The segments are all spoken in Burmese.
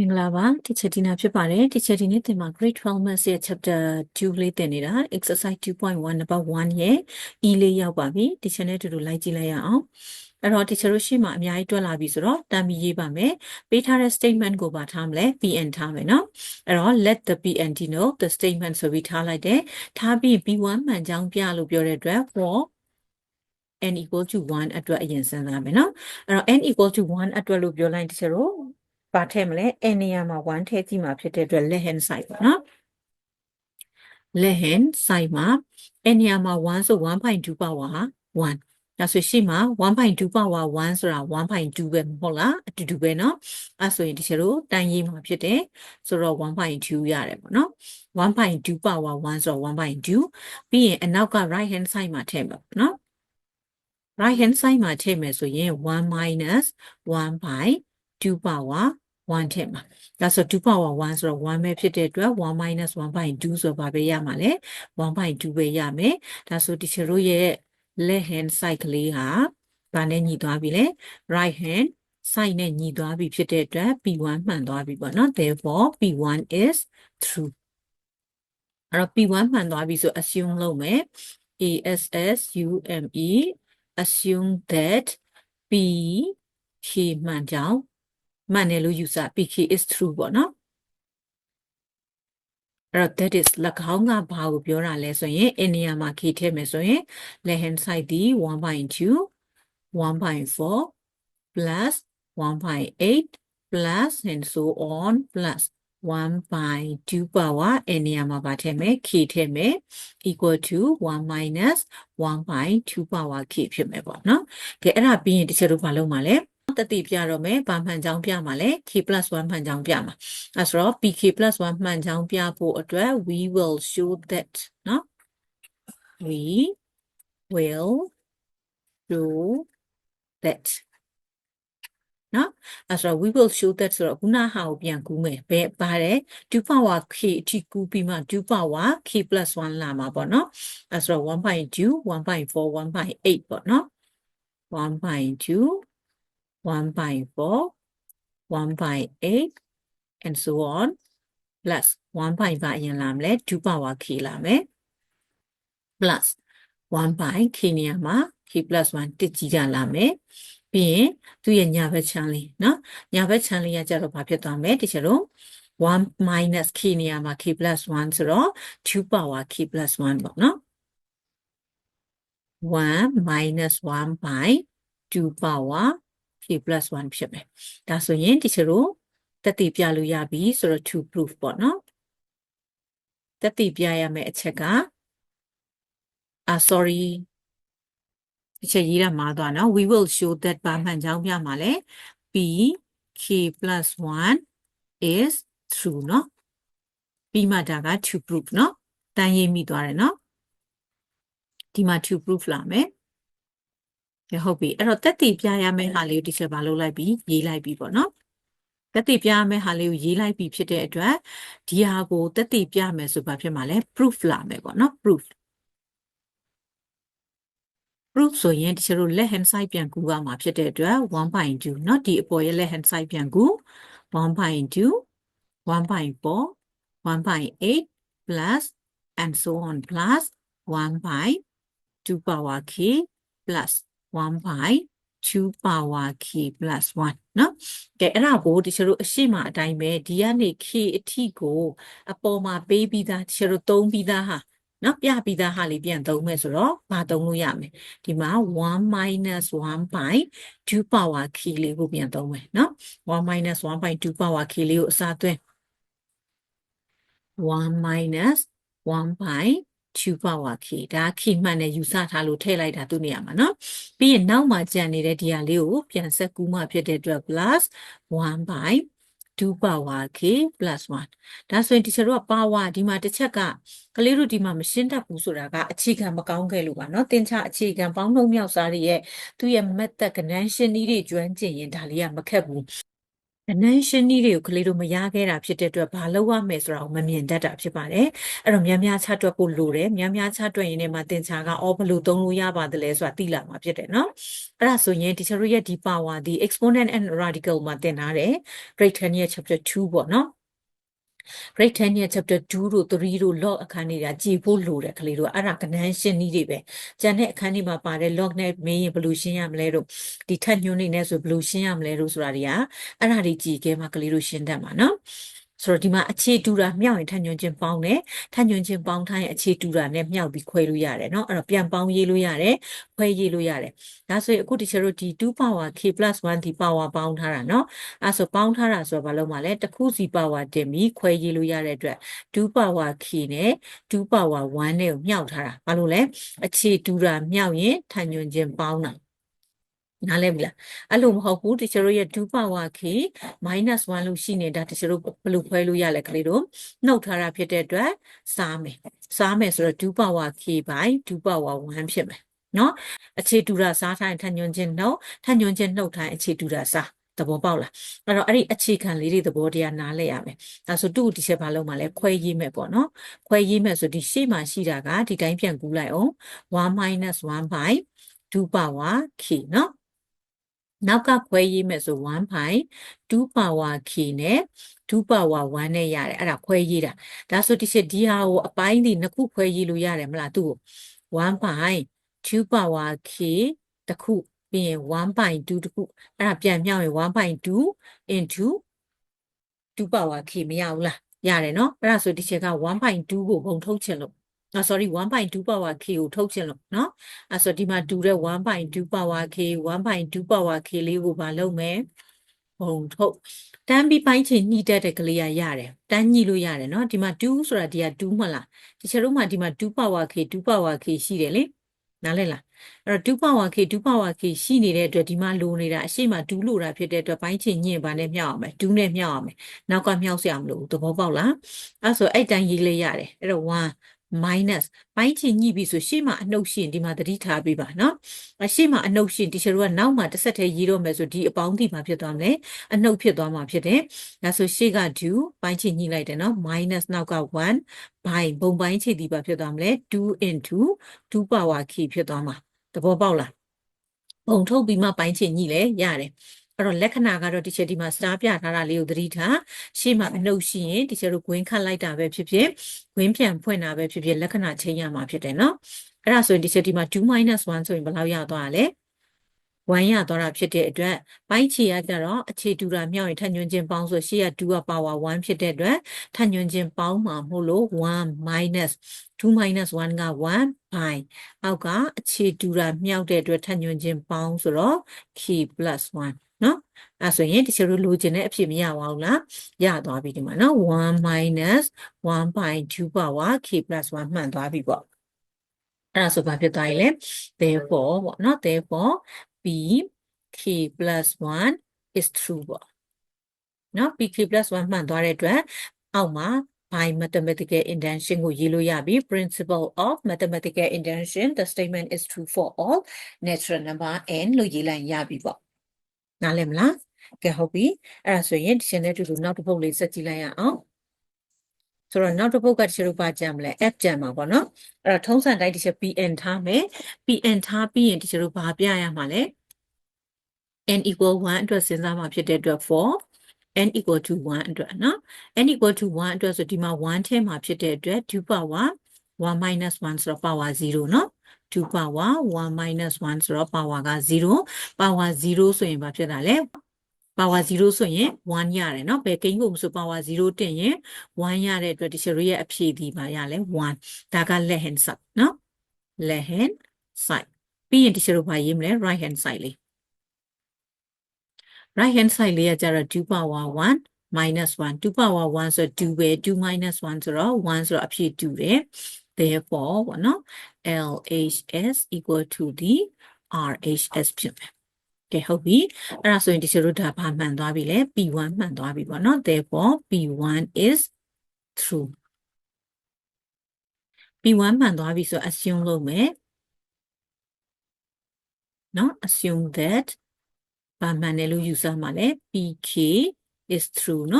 မင်္ဂလာပါ teacher Tina ဖြစ်ပါတယ် teacher ဒီနေ့သင်မှာ grade 12 maths ရဲ့ chapter 2လေးသင်နေတာ exercise 2.1 number 1ရဲ့ e လေးရောက်ပါပြီ teacher နဲ့အတူတူလိုက်ကြည့်လိုက်ရအောင်အဲ့တော့ teacher တို့ရှေ့မှာအများကြီးတွက်လာပြီဆိုတော့တမ်းပြီးရေးပါမယ်ပေးထားတဲ့ statement ကိုပါထားမလဲ pn ထားမယ်နော်အဲ့တော့ let the pn denote the statement ဆိုပြီးထားလိုက်တယ်ထားပြီး b1 မှန်ကြောင်းပြလို့ပြောတဲ့အတွက် for n equal to 1အတွက်အရင်စဉ်းစားမယ်နော်အဲ့တော့ n equal to 1အတွက်လို့ပြောလိုက် teacher တို့ ပါထည့်မလဲ n နေရာမှာ1ထည့်ကြည့်မှာဖြစ်တဲ့အတွက် left hand side ပေါ့နော် left hand side မှာ n နေရာမှာ1ဆို1.2 power ဟာ1ဒါဆိုရှေ့မှာ1.2 power 1ဆိုတာ1.2ပဲမဟုတ်လားအတူတူပဲเนาะအဲဆိုရင်ဒီချက်တို့တန်းရေးမှာဖြစ်တယ်ဆိုတော့1.2ရတယ်ပေါ့နော်1.2 power 1ဆိုတော့1.2ပြီးရင်အနောက်က right hand side မှာထည့်မှာပေါ့နော် right hand side မှာထည့်မယ်ဆိုရင်1 minus 1 by 2 power 1ထည့်မှာဒါဆို2 power 1ဆိုတော့1ပဲဖြစ်တဲ့အတွက်1 minus 1.2ဆိုတော့ဘာပဲရမှာလဲ1.2ပဲရမယ်ဒါဆို teacher တို့ရဲ့ left hand side ကလေးဟာဘာနဲ့ညီသွားပြီလဲ right hand side နဲ့ညီသွားပြီဖြစ်တဲ့အတွက် p1 မှန်သွားပြီပေါ့နော် therefore p1 is true အဲ့တော့ p1 မှန်သွားပြီဆို assume လုပ်မယ် a s s u m e assume that p k မှန်ကြောင်း မှန်တယ်လို့ယူဆ pk is true ပေါ့နော်အဲ့တော့ that is ၎င်းကဘာကိုပြောတာလဲဆိုရင်အိန္ဒိယမှာ k ထည့်မယ်ဆိုရင် left hand side ဒီ1.2 1.4 plus 1.8 plus and so on plus 1.2 power အဲ့နေရာမှာပါထည့်မယ် k ထည့်မယ် equal to 1 minus 1.2 power k ဖြစ်မယ်ပေါ့နော်။ကဲအဲ့ဒါပြီးရင်တချို့တို့ဘာလုပ်မှာလဲ တတိပြတော့မယ်ဗာမှန်ချောင်းပြမှာလဲ k 1မှန်ချောင်းပြမှာအဲဆိုတော့ pk 1မှန်ချောင်းပြဖို့အတွက် we will show that နော် we will show that နော်အဲဆိုတော့ we will show that ဆိုတော့ခုနဟာကိုပြန်ကူးမယ်ဘယ်ပါတယ်2 power k အထိကူးပြီးမှ2 power k 1လာမှာပေါ့နော်အဲဆိုတော့1.2 1.4 1.8ပေါ့နော်1.2 1.4 1.8 and so on plus 1.5အရင်လာမလဲ2 power k လာမယ် plus 1 by k နေရာမှာ k plus 1တစ်ကြီးကလာမယ်ပြီးရင်သူ့ရဲ့ညာဘက်ချမ်းလေးเนาะညာဘက်ချမ်းလေးကကြတော့ဘာဖြစ်သွားမလဲတချို့တော့1 minus k နေရာမှာ k plus 1ဆိုတော့2 power k plus 1ပေါ့เนาะ1 minus 1 by 2 power k plus 1ဖြစ်မယ်ဒါဆိုရင်တချို့တို့တက်တည်ပြလို့ရပြီဆိုတော့ to proof ပေါ့เนาะတက်တည်ပြရမယ့်အချက်ကအာ sorry တစ်ချက်ရေးရမှာသွားနော် we will show that ဘာမှန်ကြောင်းပြမှာလဲ p k 1 is true เนาะပြီးမှဒါက to proof เนาะတန်းရေးမိသွားတယ်เนาะဒီမှာ to proof လာမယ်ရ ဟုတ်ပြီအဲ့တော့တက်တည်ပြရမယ့်ဟာလေးကိုဒီချက်ဘာလုပ်လိုက်ပြီရေးလိုက်ပြီပေါ့နော်တက်တည်ပြရမယ့်ဟာလေးကိုရေးလိုက်ပြီဖြစ်တဲ့အတွက်ဒီဟာကိုတက်တည်ပြမယ်ဆိုဘာဖြစ်မှာလဲ proof လာမယ်ပေါ့နော် proof proof ဆိုရင်တချို့တို့ left hand side ပြန်ကူရမှာဖြစ်တဲ့အတွက်1.2เนาะဒီအပေါ်ရဲ့ left hand side ပြန်ကူ1.2 1.4 1.8 plus and so on plus 1 by 2 power k plus 1 by 2 power k plus 1เนาะကဲအဲ့ဒါကိုတချို့တို့အရှိမအတိုင်းပဲဒီကနေ k အထိကိုအပေါ်မှာပေးပြီးသားတချို့တို့သုံးပြီးသားဟာနော်ပြပြီးသားဟာလေးပြန်သုံးမယ်ဆိုတော့ဘာသုံးလို့ရမလဲဒီမှာ1 minus 1 by 2 power k လေးကိုပြန်သုံးမယ်နော်1 minus 1 by 2 power k လေးကိုအစားသွင်း1 minus 1 by 2 power k ဒါခီမှန်နဲ့ယူဆထားလို့ထည့်လိုက်တာသူ့နေရာမှာနော်ပြီးရင်နောက်မှာကြံနေတဲ့ဒီဟာလေးကိုပြန်ဆက်ကူးမှဖြစ်တဲ့အတွက် plus 1 by 2 power k plus 1ဒါဆိုရင်ဒီချက်တို့က power ဒီမှာတစ်ချက်ကကလေးတို့ဒီမှာမရှင်းတတ်ဘူးဆိုတာကအခြေခံမကောင်းခဲ့လို့ပါเนาะသင်္ချအခြေခံပေါင်းနှုံမြောက်စားတွေရဲ့သူ့ရဲ့ method ကဏ္ဍရှင်းနည်းတွေကျွမ်းကျင်ရင်ဒါလေးကမခက်ဘူး အနမ်းရှင်းနည်းတွေကိုကလေးတို့မရခဲ့တာဖြစ်တဲ့အတွက်ဘာလုပ်ရမယ်ဆိုတာကိုမမြင်တတ်တာဖြစ်ပါတယ်အဲ့တော့များများချတွက်ဖို့လိုတယ်များများချတွက်ရင်လည်းမတင်ချာကအော်ဘယ်လိုသုံးလို့ရပါသလဲဆိုတာသိလာမှာဖြစ်တယ်နော်အဲ့ဒါဆိုရင် teacher တို့ရဲ့ဒီ power ဒီ exponent and radical မှာသင်ထားတယ် grade 10ရဲ့ chapter 2ပေါ့နော် grade 10ရဲ့ chapter 2တို့3တို့ log အခန်းတွေကကြည်ဖို့လိုတယ်ကလေးတို့အဲ့ဒါကဏ္ဍရှင်းနည်းတွေပဲကျန်တဲ့အခန်းတွေမှာပါတဲ့ log နဲ့မင်းရင်ဘယ်လိုရှင်းရမလဲတို့ဒီထက်ညွှန်းနေနဲ့ဆိုဘယ်လိုရှင်းရမလဲတို့ဆိုတာတွေကအဲ့ဒါတွေကြည်ခဲမှာကလေးတို့ရှင်းတတ်မှာနော် ဆိုတော့ဒီမှာအခြေတူတာမြောက်ရင်ထညွန်ချင်းပေါင်းတယ်ထညွန်ချင်းပေါင်းထားရင်အခြေတူတာနဲ့မြောက်ပြီးခွဲလို့ရတယ်เนาะအဲ့တော့ပြန်ပေါင်းရေးလို့ရတယ်ခွဲရေးလို့ရတယ်ဒါဆိုရင်အခုတချို့တို့ဒီ2 power k 1ဒီ power ပေါင်းထားတာเนาะအဲ့ဆိုပေါင်းထားတာဆိုတော့ဘာလို့မှလဲတစ်ခုစီ power တင်ပြီးခွဲရေးလို့ရတဲ့အတွက်2 power k နဲ့2 power 1နဲ့ကိုမြောက်ထားတာဘာလို့လဲအခြေတူတာမြောက်ရင်ထညွန်ချင်းပေါင်းတာ နားလဲပြီလားအဲ့လိုမဟုတ်ဘူးတချို့တို့ရဲ့2 power k -1 လို့ရှိနေတာတချို့တို့ဘယ်လိုခွဲလို့ရလဲကလေးတို့နှုတ်ထားတာဖြစ်တဲ့အတွက်စားမယ်စားမယ်ဆိုတော့2 power k by 2 power 1ဖြစ်မယ်နော်အခြေတူတာစားထိုင်ထညွန်ချင်းနှုတ်ထညွန်ချင်းနှုတ်ထိုင်အခြေတူတာစားသဘောပေါက်လားအဲ့တော့အဲ့ဒီအခြေခံလေးတွေသဘောတရားနားလဲရမယ်ဒါဆိုသူ့ဒီချက်ဘာလုပ်မှလဲခွဲရေးမယ်ပေါ့နော်ခွဲရေးမယ်ဆိုဒီရှေ့မှာရှိတာကဒီတိုင်းပြန်ကူးလိုက်အောင်1 1 by 2 power k နော် နောက်ကခွဲရေးမယ်ဆို1 pi 2 power k နဲ့2 power 1နဲ့ရတယ်အဲ့ဒါခွဲရေးတာဒါဆိုဒီချက်ဒီဟာကိုအပိုင်းဒီနှစ်ခုခွဲရေးလို့ရတယ်မလားသူ့ကို1 pi 2 power k တခုပြီးရင်1.2တခုအဲ့ဒါပြန်မြောက်ရင်1.2 into 2 power k မရဘူးလားရတယ်နော်အဲ့ဒါဆိုဒီချက်က1.2ကိုပုံထုတ်ချင်လို့ อ่า sorry 1.2 power k ကိုထုတ်ချင်လို့เนาะအဲ့ဆိုဒီမှာတူတဲ့1.2 power k 1.2 power k လေးကိုမလုပ်မယ်ပုံထုတ်တန်းပြီးပိုင်းချင်ညှိတတ်တဲ့ကလေးရရတယ်တန်းညှိလို့ရတယ်เนาะဒီမှာ2ဆိုတာဒီက2မဟုတ်လားတချို့တို့မှဒီမှာ2 power k 2 power k ရှိတယ်လေနားလဲလားအဲ့တော့2 power k 2 power k ရှိနေတဲ့အတွက်ဒီမှာလိုနေတာအရှိမ2လိုတာဖြစ်တဲ့အတွက်ပိုင်းချင်ညှင့်ပါနဲ့မြောက်အောင်မယ်2နဲ့မြောက်အောင်မယ်နောက်ကမြောက်စရာမလိုဘူးသဘောပေါက်လားအဲ့ဆိုအဲ့တိုင်းရေးလေးရတယ်အဲ့တော့1 minus ပိုင်းချင်ညှိပြီဆိုရှေ့မှာအနှုတ်ရှင်ဒီမှာသတိထားပေးပါနော်အရှေ့မှာအနှုတ်ရှင်တီချာတို့ကနောက်မှာတစ်ဆက်တည်းရေးတော့မယ်ဆိုဒီအပေါင်းဒီမှာဖြစ်သွားမယ်အနှုတ်ဖြစ်သွားမှာဖြစ်တယ်ဒါဆိုရှေ့က2ပိုင်းချင်ညှိလိုက်တယ်နော် minus နောက်က1 by ဘုံပိုင်းချင်ဒီပါဖြစ်သွားမယ်2 into 2 power k ဖြစ်သွားမှာသဘောပေါက်လားပုံထုတ်ပြီးမှပိုင်းချင်ညှိလဲရတယ် အဲ့တော့လက္ခဏာကတော့ဒီချက်ဒီမှာစတားပြထားတာလေးကိုသတိထားရှေ့မှာအနှုတ်ရှိရင်ဒီချက်တို့ဂွင်းခတ်လိုက်တာပဲဖြစ်ဖြစ်ဂွင်းပြန်ဖွင့်တာပဲဖြစ်ဖြစ်လက္ခဏာချိန်ရမှာဖြစ်တယ်နော်အဲ့ဒါဆိုရင်ဒီချက်ဒီမှာ2 1ဆိုရင်ဘယ်လောက်ရသွားလဲ1ရသွားတာဖြစ်တဲ့အတွက်ပိုင်းချီရကြတော့အခြေတူတာမြောက်ရင်ထညွန်ချင်းပေါင်းဆိုရှေ့က2က power 1ဖြစ်တဲ့အတွက်ထညွန်ချင်းပေါင်းမှာမို့လို့1 minus 2 minus 1က1 by အောက်ကအခြေတူတာမြောက်တဲ့အတွက်ထညွန်ချင်းပေါင်းဆိုတော့ k plus 1 နော်အဲဆိုရင်တချို့လိုချင်တဲ့အဖြစ်မရပါဘူးလားရသွားပြီဒီမှာနော်1 minus 1 by 2 power k plus 1မှန်သွားပြီပေါ့အဲ့ဒါဆိုဘာဖြစ်သွားပြီလဲ therefore ပေါ့နော် therefore p k plus 1 is true ပေါ့နော် p k plus 1မှန်သွားတဲ့အတွက်အောက်မှာ by mathematical intention ကိုရေးလို့ရပြီ principle of mathematical intention the statement is true for all natural number n လို့ရေးလိုက်ရပြီပေါ့ နားလည်မလားကဲဟုတ်ပြီအဲ့ဒါဆိုရင်ဒီရှင်နဲ့တူတူနောက်တစ်ပုတ်လေးစက်ကြည့်လိုက်ရအောင်ဆိုတော့နောက်တစ်ပုတ်ကတချို့တို့ပါကြံမလဲ f ကြံမှာပေါ့နော်အဲ့တော့ထုံးစံတိုင်းတစ်ချက် pn ထားမယ် pn ထားပြီးရင်တချို့တို့ဘာပြရမှာလဲ n equal 1အတွက်စဉ်းစားမှာဖြစ်တဲ့အတွက် for n equal to 1အတွက်နော် n equal to 1အတွက်ဆိုဒီမှာ1ထဲမှာဖြစ်တဲ့အတွက်2 power 1 minus 1ဆိုတော့ power 0နော် 2 power 1 minus 1ဆိုတော့ power က0 power 0ဆိုရင်ဘာဖြစ်တာလဲ power 0ဆိုရင်1ရတယ်เนาะဘယ်ကိန်းကိုမဆို power 0တင်ရင်1ရတဲ့အတွက်ဒီချရီရဲ့အဖြေဒီပါရလဲ1ဒါက left hand side เนาะ left hand side ပြီးရင်ဒီချရီဘာရေးမလဲ right hand side လေး right hand side လေးကကျတော့2 power 1 minus 1 2 power 1ဆိုတော့2ပဲ2 minus 1ဆိုတော့1ဆိုတော့အဖြေ2တယ် therefore ပေါ့နော် LHS equal to the RHS ဖြစ်မယ်ကဲဟုတ်ပြီအဲ့ဒါဆိုရင်ဒီလိုဒါဘာမှန်သွားပြီလဲ P1 မှန်သွားပြီပေါ့နော် therefore P1 is true P1 မှန်သွားပြီဆို assume လုပ်မယ်နော် assume that ဘာမှန်တယ်လို့ယူဆမှာလဲ PK is true เ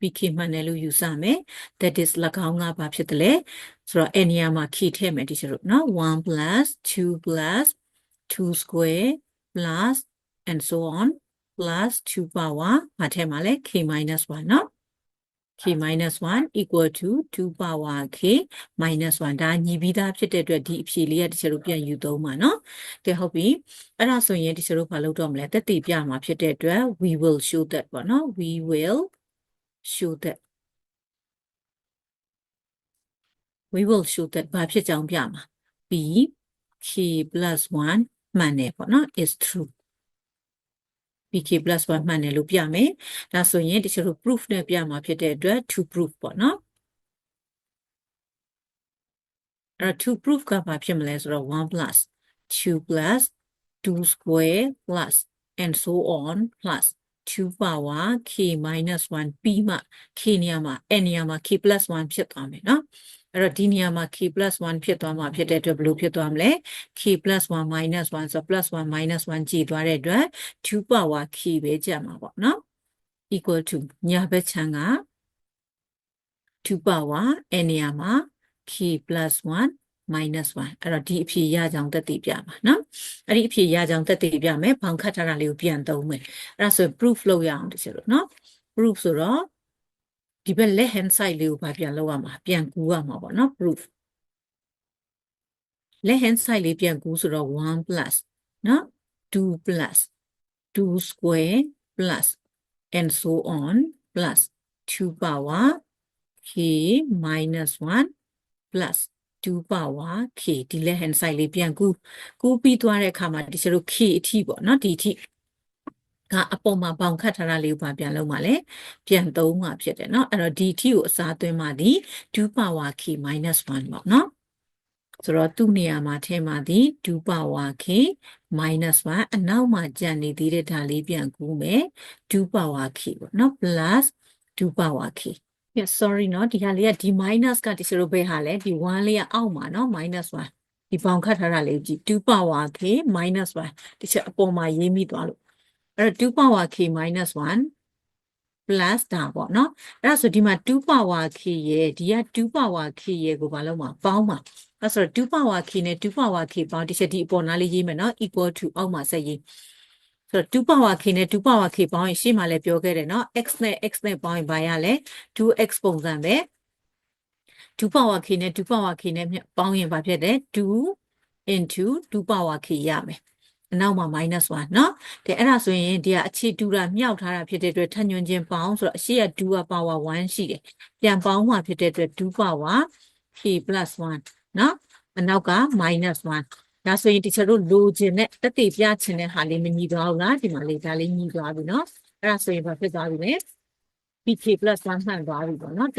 ပြီးခေမှန်တယ်လို့ယူဆမယ် that is ၎င်းကဘာဖြစ်တယ်လဲဆိုတော့အဲ့နေရာမှာခေထည့်မယ်ဒီချက်လို့နော်1 plus 2 plus 2 square plus and so on plus 2 power ဘာထည့်မှာလဲ k minus 1နော် k minus 1 equal to 2 power k minus 1ဒါညီပြီးသားဖြစ်တဲ့အတွက်ဒီအဖြေလေးကတချို့တို့ပြန်ယူသုံးပါနော်။ကဲဟုတ်ပြီ။အဲ့ဒါဆိုရင်တချို့တို့ဘာလုပ်တော့မလဲ။တက်တည်ပြမှာဖြစ်တဲ့အတွက် we will show that ပေါ့နော်။ we will shoot that we will shoot that B, K plus one, key for 1မှန်တယ်ပေါ့နော် is true bk plus 1မှန်တယ်လို့ပြမယ်ဒါဆိုရင်တချို့တို့ proof နဲ့ပြမှာဖြစ်တဲ့အတွက် to proof. ပေါ့နော်အဲ့ to proof 1 plus 2 plus 2 square plus and so on plus. 2 power k minus 1 p မှ k နေရာမှာ n နေရာမှာ k plus 1ဖြစ်သွားမယ်နော်အဲ့တော့ဒီနေရာမှာ k plus 1ဖြစ်သွားမှာဖြစ်တဲ့အတွက်ဘယ်လိုဖြစ်သွားမလဲ k plus 1 minus 1ဆို plus 1 minus 1ကြည့်သွားတဲ့အတွက်2 power k ပဲကြမှာပေါ့နော် equal to ညာဘက်ခြမ်းက2 power n နေရာမှာ k plus 1 minus 1အဲ့တော့ဒီအဖြေရကြောင်သက်တည်ပြမှာနော်အဲ့ဒီအဖြေရကြောင်သက်တည်ပြမယ်ဘောင်ခတ်ထားတာလေးကိုပြန်သုံးမယ်အဲ့ဒါဆို proof လုပ်ရအောင်ဒီလိုနော် proof ဆိုတော့ဒီဘက် left hand side လေးကိုပြန်လောက်ရမှာပြန်ကူရမှာပေါ့နော် proof left hand side လေးပြန်ကူဆိုတော့1 plus နော်2 plus 2 square plus and so on plus 2 power k minus 1 plus 2 power k ဒီ left hand side လေးပြန်ကူကူပြီးသွားတဲ့အခါမှာဒီကျတို့ k အထိပေါ့เนาะဒီအထိကအပေါ်မှာပေါင်ခတ်ထားတာလေးကိုပြန်လုံးပါလေပြန်သုံးမှာဖြစ်တယ်เนาะအဲ့တော့ဒီအထိကိုအစားသွင်းမှဒီ2 power k minus 1ပေါ့เนาะဆိုတော့သူ့နေရာမှာထဲမှာဒီ2 power k minus 1အနောက်မှာကျန်နေသေးတဲ့ဒါလေးပြန်ကူးမယ်2 power k ပေါ့เนาะ plus 2 power k yes sorry เนาะဒီဟာလေးကဒီ minus ကဒီစလိုပဲဟာလဲဒီ1လေးကအောက်မှာเนาะ minus 1ဒီပေါင်ခတ်ထားတာလေးကြည့်2 power k minus 1ဒီချက်အပေါ်မှာရေးမိသွားလို့အဲ့တော့2 power k minus 1 plus ဒါပေါ့เนาะအဲ့ဒါဆိုဒီမှာ2 power k ရဲ့ဒီက2 power k ရဲ့ကိုဘာလို့မှာပေါင်းမှာအဲ့ဆိုတော့2 power k နဲ့2 power k ပေါင်းဒီချက်ဒီအပေါ်နားလေးရေးမယ်เนาะ equal to အောက်မှာဆက်ရေး ဆိုတော့2 power k နဲ့2 power k ပေါင်းရင်ရှေ့မှာလည်းပြောခဲ့တယ်เนาะ x နဲ့ x နဲ့ပေါင်းရင်ဘာရလဲ 2x ပုံစံပဲ2 power k နဲ့2 power k နဲ့ပေါင်းရင်ဘာဖြစ်လဲ2 into 2 power k ရမယ်အနောက်မှာ minus 1เนาะတဲ့အဲ့ဒါဆိုရင်ဒီကအခြေတူတာမြောက်ထားတာဖြစ်တဲ့အတွက်ထညွန်ချင်းပေါင်းဆိုတော့အရှိက2က power 1ရှိတယ်ပြန်ပေါင်းမှဖြစ်တဲ့အတွက်2 power k plus 1เนาะအနောက်က minus 1 ဒါဆိုရင်တီချာတို့လိုချင်တဲ့တက်တေပြချင်တဲ့ဟာလေးမညီသွားဘူးလားဒီမှာလေးဒါလေးညီသွားပြီနော်အဲ့ဒါဆိုရင်ဘာဖြစ်သွားပြီလဲ pk plus 1မှန်သွားပြီပေါ့နော်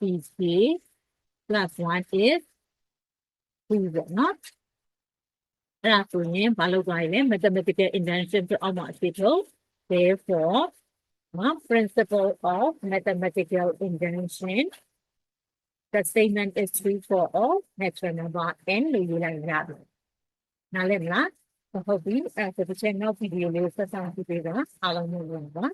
pk plus is mathematical the statement is true for all natural number n နားလည်မလားဟုတ်ပြီအဲ့ဒါဆိုတစ်ချက်နောက်ဗီဒီယိုလေးဆက်ဆောင်ကြည့်ပေးပါအားလုံးလို့ပါ